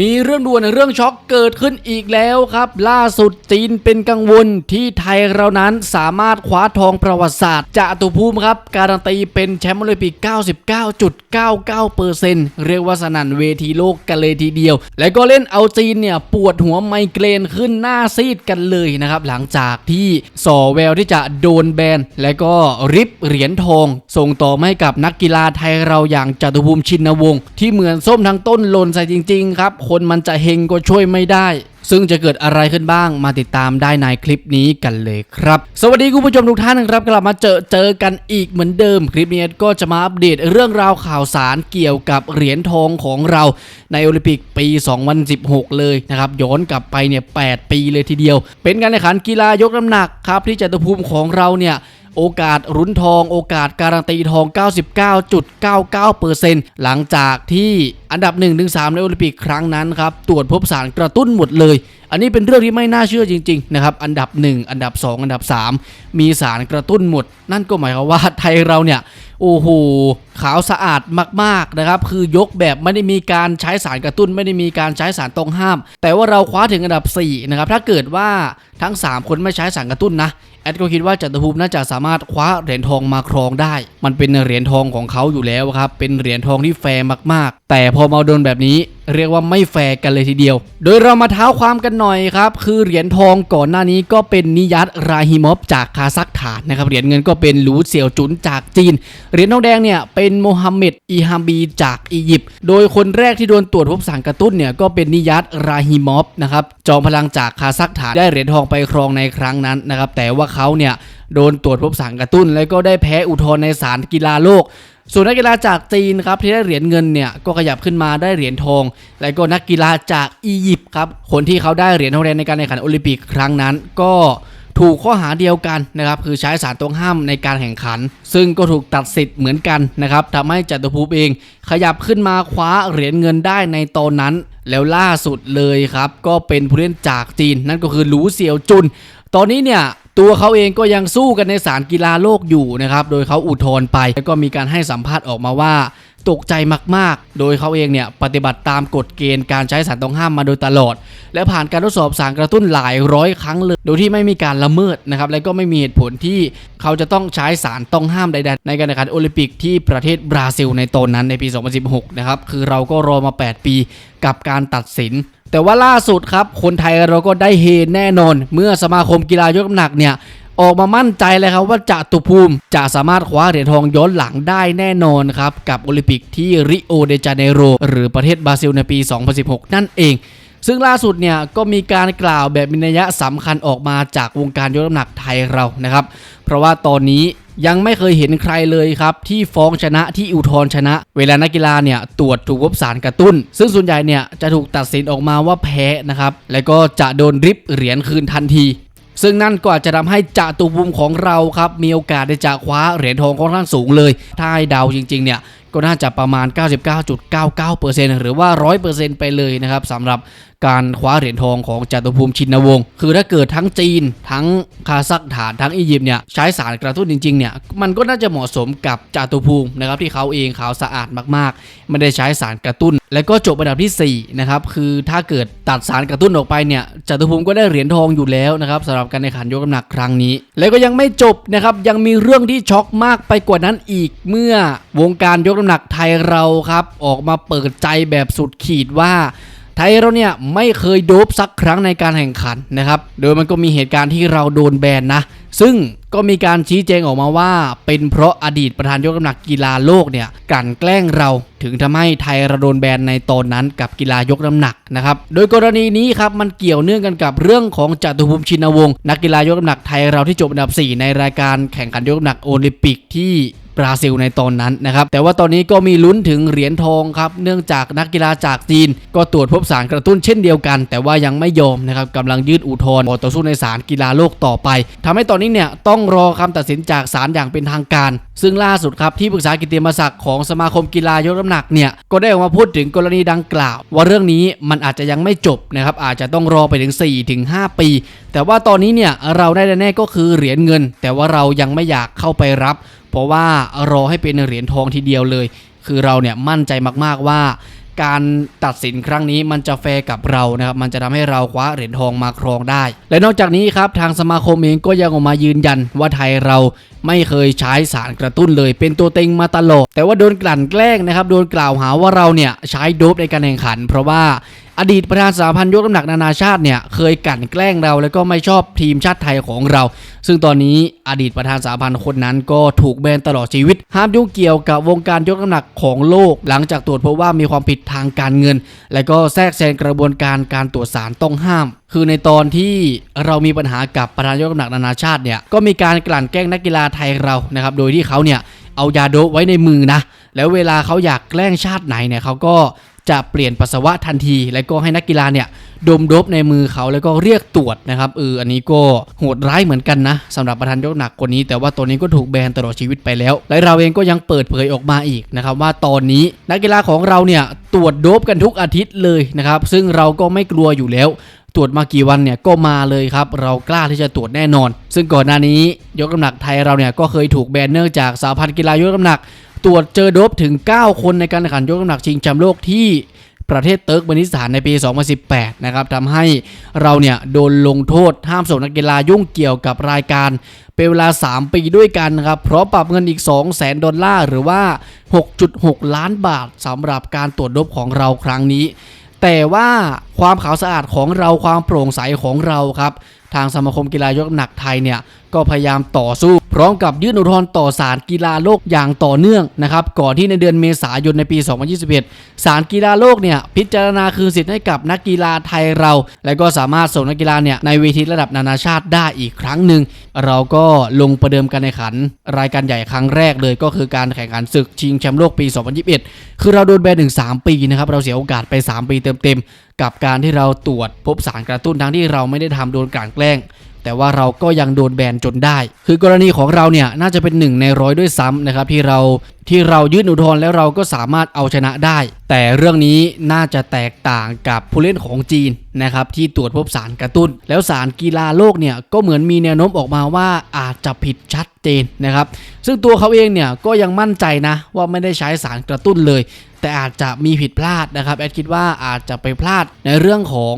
มีเรื่องด่วนเรื่องช็อกเกิดขึ้นอีกแล้วครับ ล่าสุดจีนเป็นกังวลที่ไทยเรานั้นสามารถคว้าทองประวัติศาสตร์จากตุภูมิครับ การันตีเป็นแชมป์โอลิมปิก 99.99%เรียกว่าสนั่นเวทีโลกกันเลยทีเดียว และก็เล่นเอาจีนเนี่ยปวดหัวไมเกรนขึ้นหน้าซีดกันเลยนะครับ หลังจากที่ส่อแววที่จะโดนแบนและก็ริบเหรียญทอง ส่งต่อให้กับนักกีฬาไทยเราอย่างจตุภูมิชินวงศ์ที่เหมือนส้มทั้งต้นหล่นใส่จริง ๆ ครับคนมันจะเฮงก็ช่วยไม่ได้ ซึ่งจะเกิดอะไรขึ้นบ้างมาติดตามได้ในคลิปนี้กันเลยครับ สวัสดีคุณผู้ชมทุกท่านครับกลับมาเจอเจอกันอีกเหมือนเดิมคลิปนี้ก็จะมาอัปเดตเรื่องราวข่าวสารเกี่ยวกับเหรียญทองของเราในโอลิมปิกปี 2016 เลยนะครับย้อนกลับไปเนี่ย8ปีเลยทีเดียว เป็นการแข่งขันกีฬายกน้ำหนักครับที่จตุภูมิของเราเนี่ย โอกาสรุ้นทอง โอกาสการันตีทอง 99.99%หลังจากที่อันดับ 1-3 ในโอลิมปิกครั้งนั้นครับ ตรวจพบสารกระตุ้นหมดเลย อันนี้เป็นเรื่องที่ไม่น่าเชื่อจริงๆนะครับ อันดับ 1 อันดับ 2 อันดับ 3 มีสารกระตุ้นหมด นั่นก็หมายความว่าไทยเราเนี่ย โอ้โห ขาวสะอาดมากๆนะครับ คือยกแบบไม่ได้มีการใช้สารกระตุ้น ไม่ได้มีการใช้สารต้องห้าม แต่ว่าเราคว้าถึงอันดับ4นะครับ ถ้าเกิดว่าทั้ง 3 คนไม่ใช้สารกระตุ้นนะ แอดก็คิดว่าจัตุภูมิน่าจะสามารถคว้าเหรียญทองมาครองได้ มันเป็นเหรียญทองของเขาอยู่แล้วครับ เป็นเหรียญทองที่แฟร์มากๆ แต่พอมาโดนแบบนี้เรียกว่าไม่แฟร์กันเลยทีเดียว โดยเรามาเท้าความกันหน่อยครับ คือเหรียญทองก่อนหน้านี้ก็เป็นนิยัตราฮิมอฟจากคาซัคสถานนะครับ เหรียญเงินก็เป็นหลูเสี่ยวจุนจากจีน เหรียญทองแดงเนี่ยเป็นโมฮัมเหม็ดอีฮามบีจากอียิปต์ โดยคนแรกที่โดนตรวจพบสารกระตุ้นเนี่ยก็เป็นนิยัตราฮิมอฟนะครับ จอมพลังจากคาซัคสถานได้เหรียญทองไปครองในครั้งนั้นนะครับ แต่ว่าเขาเนี่ยโดนตรวจพบสารกระตุ้น แล้วก็ได้แพ้อุทธรณ์ในศาลกีฬาโลก ส่วนนักกีฬาจากจีนครับที่ได้เหรียญเงินเนี่ยก็ขยับขึ้นมาได้เหรียญทอง และก็นักกีฬาจากอียิปต์ครับคนที่เขาได้เหรียญทองแดงในการแข่งขันโอลิมปิกครั้งนั้นก็ถูกข้อหาเดียวกันนะครับคือใช้สารต้องห้ามในการแข่งขัน ซึ่งก็ถูกตัดสิทธิ์เหมือนกันนะครับทำให้จัตุภูมิเอง ขยับขึ้นมาคว้าเหรียญเงินได้ในตอนนั้น แล้วล่าสุดเลยครับ ก็เป็นผู้เล่นจากจีน นั่นก็คือหลูเสี่ยวจุน ตอนนี้เนี่ย ตัวเขาเองก็ยังสู้กันในศาลกีฬาโลกอยู่นะครับ โดยเขาอุทธรณ์ไป แล้วก็มีการให้สัมภาษณ์ออกมาว่าตกใจมาก ๆ โดยเขาเองเนี่ยปฏิบัติตามกฎเกณฑ์การใช้สารต้องห้ามมาโดยตลอด และผ่านการทดสอบสารกระตุ้นหลายร้อยครั้งเลย โดยที่ไม่มีการละเมิดนะครับ และก็ไม่มีเหตุผลที่เขาจะต้องใช้สารต้องห้ามใด ๆ ในการแข่งขันโอลิมปิกที่ประเทศบราซิลในตอนนั้นในปี 2016 นะครับ คือเราก็รอมา 8 ปีกับการตัดสิน แต่ว่าล่าสุดครับคนไทยเราก็ได้เฮแน่นอน เมื่อสมาคมกีฬายกน้ำหนักเนี่ยออกมามั่นใจเลยครับว่าจตุภูมิจะสามารถคว้าเหรียญทองย้อนหลังได้แน่นอนครับ กับโอลิมปิกที่ริโอเดจาเนโรหรือประเทศบราซิลในปี 2016 นั่นเอง ซึ่งล่าสุดเนี่ยก็มีการกล่าวแบบมีนัยสำคัญออกมาจากวงการยกน้ำหนักไทยเรานะครับ เพราะว่าตอนนี้ยังไม่เคยเห็นใครเลยครับ ที่ฟ้องชนะที่อุทธรชนะ เวลานักกีฬาเนี่ยตรวจถูกพบสารกระตุ้น ซึ่งส่วนใหญ่เนี่ยจะถูกตัดสินออกมาว่าแพ้นะครับ แล้วก็จะโดนริบเหรียญคืนทันที ซึ่งนั่นก็อาจจะทำให้จตุภูมิของเราครับมีโอกาสได้จะคว้าเหรียญทองค่อนข้างสูงเลย ถ้าให้เดาจริงๆเนี่ย ก็น่าจะประมาณ 99.99%หรือว่า 100%ไปเลยนะครับสำหรับการคว้าเหรียญทองของจตุภูมิชินวงศ์คือถ้าเกิดทั้งจีน ทั้งคาซัคสถานทั้งอียิปต์เนี่ยใช้สารกระตุ้นจริงๆเนี่ยมันก็น่าจะเหมาะสมกับจตุภูมินะครับที่เขาเองขาวสะอาดมากๆ ไม่ได้ใช้สารกระตุ้น แล้วก็จบอันดับที่4นะครับคือถ้าเกิดตัดสารกระตุ้นออกไปเนี่ยจตุภูมิก็ได้เหรียญทองอยู่แล้วนะครับสำหรับการแข่งขันยกน้ำหนักครั้งนี้ แล้วก็ยังไม่จบนะครับยังมีเรื่องที่ช็อกมากไปกว่านั้นอีกเมื่อวงการยกน้ำหนักไทยเราครับ ออกมาเปิดใจแบบสุดขีดว่าไทยเราเนี่ยไม่เคยโดบสักครั้งในการแข่งขันนะครับ โดยมันก็มีเหตุการณ์ที่เราโดนแบนนะ ซึ่งก็มีการชี้แจงออกมาว่า เป็นเพราะอดีตประธานยกน้ำหนักกีฬาโลกเนี่ยกลั่นแกล้งเราถึงทำให้ไทยเราโดนแบนในตอนนั้นกับกีฬายกน้ำหนักนะครับ โดยกรณีนี้ครับมันเกี่ยวเนื่องกันกับเรื่องของจตุภูมิชินวงศ์นักกีฬายกน้ำหนักไทยเราที่จบอันดับ 4 ในรายการแข่งขันยกน้ำหนักโอลิมปิกที่ บราซิลในตอนนั้นนะครับแต่ว่าตอนนี้ก็มีลุ้นถึงเหรียญทองครับเนื่องจากนักกีฬาจากจีน ก็ตรวจพบสารกระตุ้นเช่นเดียวกัน แต่ว่ายังไม่ยอมนะครับกำลังยื่นอุทธรณ์ต่อสู้ในศาลกีฬาโลกต่อไปทำให้ตอนนี้เนี่ยต้องรอคำตัดสินจากศาลอย่างเป็นทางการ ซึ่งล่าสุดครับที่ปรึกษากิติมศักดิ์ของสมาคมกีฬายกน้ำหนักเนี่ยก็ได้ออกมาพูดถึงกรณีดังกล่าว ว่าเรื่องนี้มันอาจจะยังไม่จบนะครับอาจจะต้องรอไปถึง 4-5 ปี แต่ว่าตอนนี้เนี่ยเราได้แน่ก็คือเหรียญเงิน แต่ว่าเรายังไม่อยากเข้าไปรับ เพราะว่ารอให้เป็นเหรียญทองทีเดียวเลย คือเราเนี่ยมั่นใจมากๆว่า การตัดสินครั้งนี้มันจะแฟร์กับเรานะครับมันจะทำให้เราคว้าเหรียญทองมาครองได้ และนอกจากนี้ครับทางสมาคมเองก็ยังออกมายืนยันว่าไทยเราไม่เคยใช้สารกระตุ้นเลย เป็นตัวเต็งมาตลอดแต่ว่าโดนกลั่นแกล้งนะครับโดนกล่าวหาว่าเราเนี่ยใช้โดบในการแข่งขัน เพราะว่า อดีตประธานสหพันธ์ยกน้ำหนักนานาชาติเนี่ยเคยกลั่นแกล้งเราแล้วก็ไม่ชอบทีมชาติไทยของเรา ซึ่งตอนนี้อดีตประธานสหพันธ์คนนั้นก็ถูกแบนตลอดชีวิต ห้ามยุ่งเกี่ยวกับวงการยกน้ำหนักของโลก หลังจากตรวจพบว่ามีความผิดทางการเงิน และก็แทรกแซงกระบวนการการตรวจสารต้องห้าม คือในตอนที่เรามีปัญหากับประธานยกน้ำหนักนานาชาติเนี่ยก็มีการกลั่นแกล้งนักกีฬาไทยเรานะครับโดยที่เขาเนี่ยเอายาโดไว้ในมือนะแล้วเวลาเขาอยากแกล้งชาติไหนเนี่ยเขาก็ จะเปลี่ยนปัสสาวะทันที แล้วก็ให้นักกีฬาเนี่ยดมดบในมือเขาแล้วก็เรียกตรวจนะครับเอออันนี้ก็โหดร้ายเหมือนกันนะสำหรับประธานยกหนักคนนี้ แต่ว่าตัวนี้ก็ถูกแบนตลอดชีวิตไปแล้ว และเราเองก็ยังเปิดเผยออกมาอีกนะครับว่าตอนนี้นักกีฬาของเราเนี่ยตรวจโดบกันทุกอาทิตย์เลยนะครับซึ่งเราก็ไม่กลัวอยู่แล้วตรวจมากี่วันเนี่ยก็มาเลยครับเรากล้าที่จะตรวจแน่นอน ซึ่งก่อนหน้านี้ยกน้ำหนักไทยเราเนี่ยก็เคยถูกแบนเนื่องจากสาพันธ์กีฬายกน้ำหนัก ตรวจเจอโดบถึง 9 คนในการแข่งขันยกน้ำหนักชิงแชมป์โลกที่ประเทศเติร์กเมนิสถานในปี 2018 นะครับทำให้เราเนี่ยโดนลงโทษห้ามส่งนักกีฬายุ่งเกี่ยวกับรายการ เป็นเวลา 3 ปีด้วยกันนะครับพร้อมปรับเงินอีก 2 0 0 0 0 0 ดอลลาร์ หรือว่า 6.6 ล้านบาทสำหรับการตรวจโดบของเราครั้งนี้ แต่ว่าความขาวสะอาดของเราความโปร่งใสของเราครับ ทางสมาคมกีฬายกน้ำหนักไทยเนี่ย ก็พยายามต่อสู้ พร้อมกับยื่นอุทธรณ์ต่อศาลกีฬาโลกอย่างต่อเนื่องนะครับก่อนที่ในเดือนเมษายนในปี 2021ศาลกีฬาโลกเนี่ยพิจารณาคืนสิทธิ์ให้กับนักกีฬาไทยเรา และก็สามารถส่งนักกีฬาเนี่ยในเวทีระดับนานาชาติได้อีกครั้งหนึ่งเราก็ลงประเดิมการแข่งขัน รายการใหญ่ครั้งแรกเลยก็คือการแข่งขันศึกชิงแชมป์โลกปี 2021 คือเราโดนแบนถึง 3 ปีนะครับเราเสียโอกาสไป 3 ปีเต็มๆกับการที่เราตรวจพบสารกระตุ้นทั้งที่เราไม่ได้ทำโดนกลั่นแกล้ง แต่ว่าเราก็ยังโดนแบนจนได้ คือกรณีของเราเนี่ยน่าจะเป็นหนึ่งในร้อยด้วยซ้ำนะครับที่เราที่เรายื่นอุทธรณ์แล้วเราก็สามารถเอาชนะได้ แต่เรื่องนี้น่าจะแตกต่างกับผู้เล่นของจีนนะครับที่ตรวจพบสารกระตุ้น แล้วสารกีฬาโลกเนี่ยก็เหมือนมีแนวโน้มออกมาว่าอาจจะผิดชัดเจนนะครับซึ่งตัวเขาเองเนี่ยก็ยังมั่นใจนะว่าไม่ได้ใช้สารกระตุ้นเลย แต่อาจจะมีผิดพลาดนะครับแอดคิดว่าอาจจะไปพลาดในเรื่องของ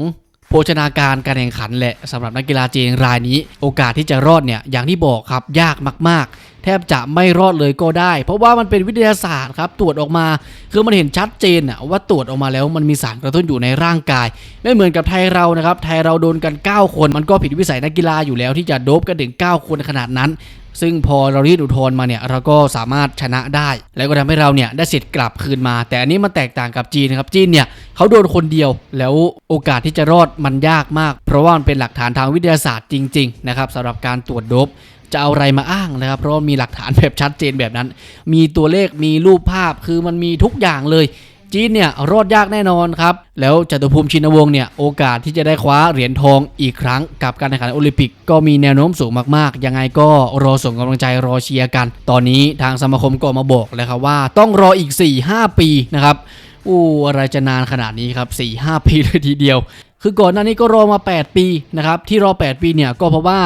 โภชนาการการแข่งขันแหละสำหรับนักกีฬาจีนรายนี้ โอกาสที่จะรอดเนี่ยอย่างที่บอกครับยากมาก ๆ แทบจะไม่รอดเลยก็ได้ เพราะว่ามันเป็นวิทยาศาสตร์ครับตรวจออกมา คือมันเห็นชัดเจนอะว่าตรวจออกมาแล้วมันมีสารกระตุ้นอยู่ในร่างกาย ไม่เหมือนกับไทยเรานะครับไทยเราโดนกัน 9 คน มันก็ผิดวิสัยนักกีฬาอยู่แล้วที่จะโดบกันถึง 9 คนขนาดนั้น ซึ่งพอเรารีดอุทธรณ์มาเนี่ยเราก็สามารถชนะได้ แล้วก็ทำให้เราเนี่ยได้สิทธิ์กลับคืนมา แต่อันนี้มันแตกต่างกับจีนนะครับจีนเนี่ยเขาโดนคนเดียว แล้วโอกาสที่จะรอดมันยากมาก เพราะว่ามันเป็นหลักฐานทางวิทยาศาสตร์จริงๆนะครับสำหรับการตรวจโดบจะเอาอะไรมาอ้างนะครับ เพราะว่ามีหลักฐานแบบชัดเจนแบบนั้น มีตัวเลขมีรูปภาพคือมันมีทุกอย่างเลย จีนเนี่ยรอดยากแน่นอนครับ แล้วจตุภูมิชินวงศ์เนี่ยโอกาสที่จะได้คว้าเหรียญทองอีกครั้งกับการแข่งขันโอลิมปิกก็มีแนวโน้มสูงมากๆ ยังไงก็รอส่งกำลังใจรอเชียร์กัน ตอนนี้ทางสมาคมก็มาบอกเลยครับว่าต้องรออีก 4-5 ปีนะครับอู้อะไรจะนานขนาดนี้ครับ4-5 ปีเลยทีเดียว คือก่อนหน้านี้ก็รอมา 8 ปีนะครับที่รอ 8 ปีเนี่ยก็เพราะว่า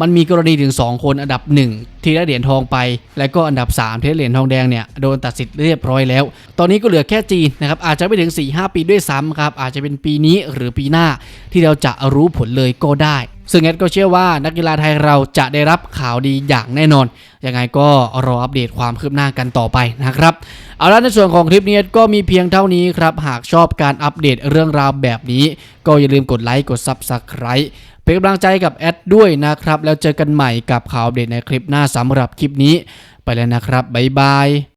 มันมีกรณีถึง 2 คนอันดับ 1 ที่ได้เหรียญทองไป และก็อันดับ 3 ที่ได้เหรียญทองแดงเนี่ยโดนตัดสิทธิ์เรียบร้อยแล้ว ตอนนี้ก็เหลือแค่จีนนะครับอาจจะไม่ถึง 4-5 ปีด้วยซ้ำครับอาจจะเป็นปีนี้หรือปีหน้าที่เราจะรู้ผลเลยก็ได้ ซึ่งแอดก็เชื่อว่านักกีฬาไทยเราจะได้รับข่าวดีอย่างแน่นอน ยังไงก็รออัปเดตความคืบหน้ากันต่อไปนะครับ เอาละในส่วนของคลิปนี้ก็มีเพียงเท่านี้ครับ หากชอบการอัปเดตเรื่องราวแบบนี้ ก็อย่าลืมกดไลค์กด Subscribe เป็นกำลังใจกับแอดด้วยนะครับ แล้วเจอกันใหม่กับข่าวอัปเดตในคลิปหน้าสำหรับคลิปนี้ ไปแล้วนะครับบ๊ายบาย